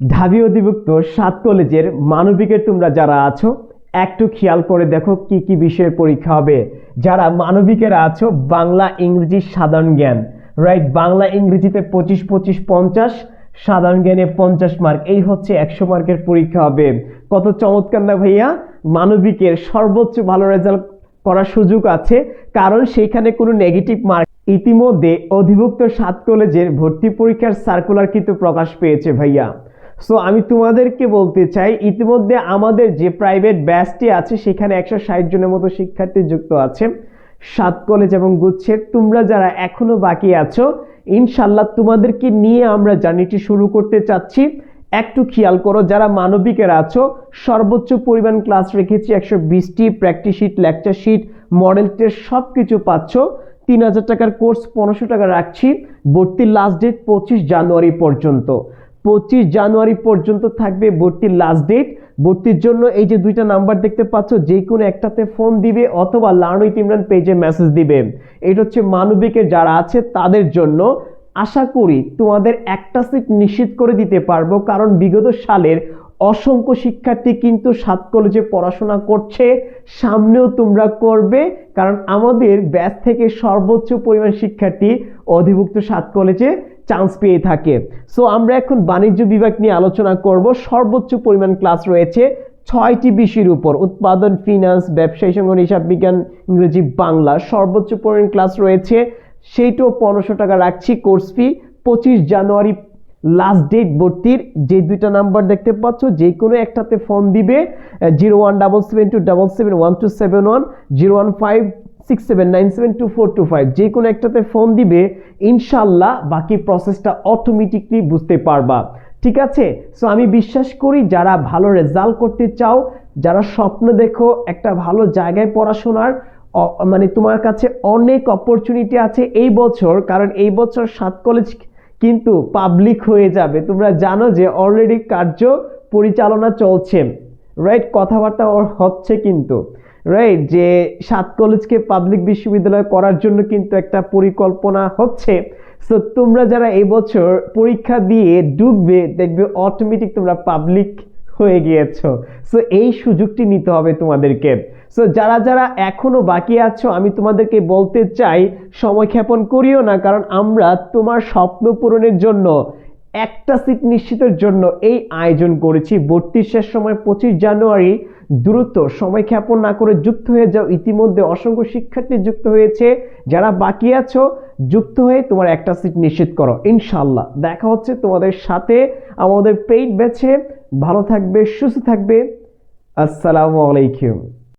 ঢাবি অধিভুক্ত সাত কলেজের মানবিকের তোমরা যারা আছো, একটু খেয়াল করে দেখো কি কি বিষয়ের পরীক্ষা হবে। যারা মানবিকের আছো, বাংলা, ইংরেজি সাধারণ জ্ঞান। রাইট বাংলা, ইংরেজিতে পঁচিশ পঁচিশ, পঞ্চাশ, সাধারণ জ্ঞানে পঞ্চাশ মার্ক এই হচ্ছে একশো মার্কের পরীক্ষা হবে। কত চমৎকার না ভাইয়া? মানবিকের সর্বোচ্চ ভালো রেজাল্ট করার সুযোগ আছে, কারণ সেখানে কোনো নেগেটিভ মার্ক ইতিমধ্যে অধিভুক্ত সাত কলেজের ভর্তি পরীক্ষার সার্কুলার কিন্তু প্রকাশ পেয়েছে ভাইয়া। সো আমি তোমাদেরকে বলতে চাই, ইতিমধ্যে আমাদের যে প্রাইভেট ব্যাচটি আছে, সেখানে একশো ষাট জনের মতো শিক্ষার্থী যুক্ত আছে। সাত কলেজ এবং গুচ্ছের, তোমরা যারা এখনও বাকি আছো ইনশাল্লাহ তোমাদেরকে নিয়ে আমরা জার্নিটি শুরু করতে চাচ্ছি। একটু খেয়াল করো, যারা মানবিকের আছো, সর্বোচ্চ পরিমাণ ক্লাস রেখেছি একশো বিশটি practice sheet lecture sheet model test সব কিছু পাচ্ছ। তিন হাজার টাকার কোর্স পনেরোশো টাকা রাখছি। ভর্তির লাস্ট ডেট পঁচিশ জানুয়ারি পর্যন্ত। পঁচিশ জানুয়ারি পর্যন্ত থাকবে ভর্তির লাস্ট ডেট ভর্তির জন্য এই যে দুইটা নাম্বার দেখতে পাচ্ছ, যে কোনো একটাতে ফোন দিবে অথবা লার্ন উইথ ইমরান পেজে মেসেজ দিবে। এটা হচ্ছে মানবিকের যারা আছে, তাদের জন্য। আশা করি তোমাদের একটা সিট নিশ্চিত করে দিতে পারব, কারণ বিগত সালের অসংখ্য শিক্ষার্থী কিন্তু সাত কলেজে পড়াশোনা করছে। সামনেও তোমরা করবে, কারণ আমাদের ব্যাচ থেকে সর্বোচ্চ পরিমাণ শিক্ষার্থী অধিভুক্ত সাত কলেজে চান্স পেয়ে থাকে। সো আমরা এখন বাণিজ্য বিভাগ নিয়ে আলোচনা করব। সর্বোচ্চ পরিমাণ ক্লাস রয়েছে ছয়টি বিষয়ের উপর। উৎপাদন ফিনান্স ব্যবসায়ী সংগঠন, হিসাব বিজ্ঞান, ইংরেজি, বাংলা। সর্বোচ্চ পরিমাণ ক্লাস রয়েছে সেইটাও পনেরোশো টাকা রাখছি কোর্স ফি পঁচিশ জানুয়ারি লাস্ট ডেট ভর্তির। যে দুইটা নাম্বার দেখতে পাচ্ছ, যে কোনো একটাতে ফোন দিবে। Zero one double seven two double seven one two seven one zero one five six seven nine seven two four two five যে কোনো একটাতে ফোন দিবে ইনশাল্লাহ বাকি প্রসেসটা অটোমেটিকলি বুঝতে পারবা। ঠিক আছে? সো আমি বিশ্বাস করি যারা ভালো রেজাল্ট করতে চাও, যারা স্বপ্ন দেখো একটা ভালো জায়গায় পড়াশোনার মানে তোমার কাছে অনেক অপরচুনিটি আছে এই বছর, কারণ এই বছর সাত কলেজ কিন্তু পাবলিক হয়ে যাবে। তোমরা জানো যে অলরেডি কার্য পরিচালনা চলছে। রাইট কথাবার্তা হচ্ছে কিন্তু। রাইট যে সাত কলেজকে পাবলিক বিশ্ববিদ্যালয় করার জন্য কিন্তু একটা পরিকল্পনা হচ্ছে। সো তোমরা যারা এবছর পরীক্ষা দিয়ে ডুববে, দেখবে অটোমেটিক তোমরা পাবলিক হয়ে গিয়েছো। সো এই সুযোগটি নিতে হবে তোমাদেরকে। সো যারা যারা এখনও বাকি আছো, আমি তোমাদেরকে বলতে চাই, সময় ক্ষেপণ করিও না, কারণ আমরা তোমার স্বপ্ন পূরণের জন্য, একটা সিট নিশ্চিতের জন্য এই আয়োজন করেছি। ভর্তির শেষ সময় পঁচিশ জানুয়ারি দ্রুত সময় ক্ষেপণ না করে যুক্ত হয়ে যাও। ইতিমধ্যে অসংখ্য শিক্ষার্থী যুক্ত হয়েছে। যারা বাকি আছো, যুক্ত হয়ে তোমার একটা সিট নিশ্চিত করো। ইনশাল্লাহ দেখা হচ্ছে তোমাদের সাথে আমাদের পেইড ব্যাচে ভালো থাকবে, সুস্থ থাকবে। আসসালামু আলাইকুম।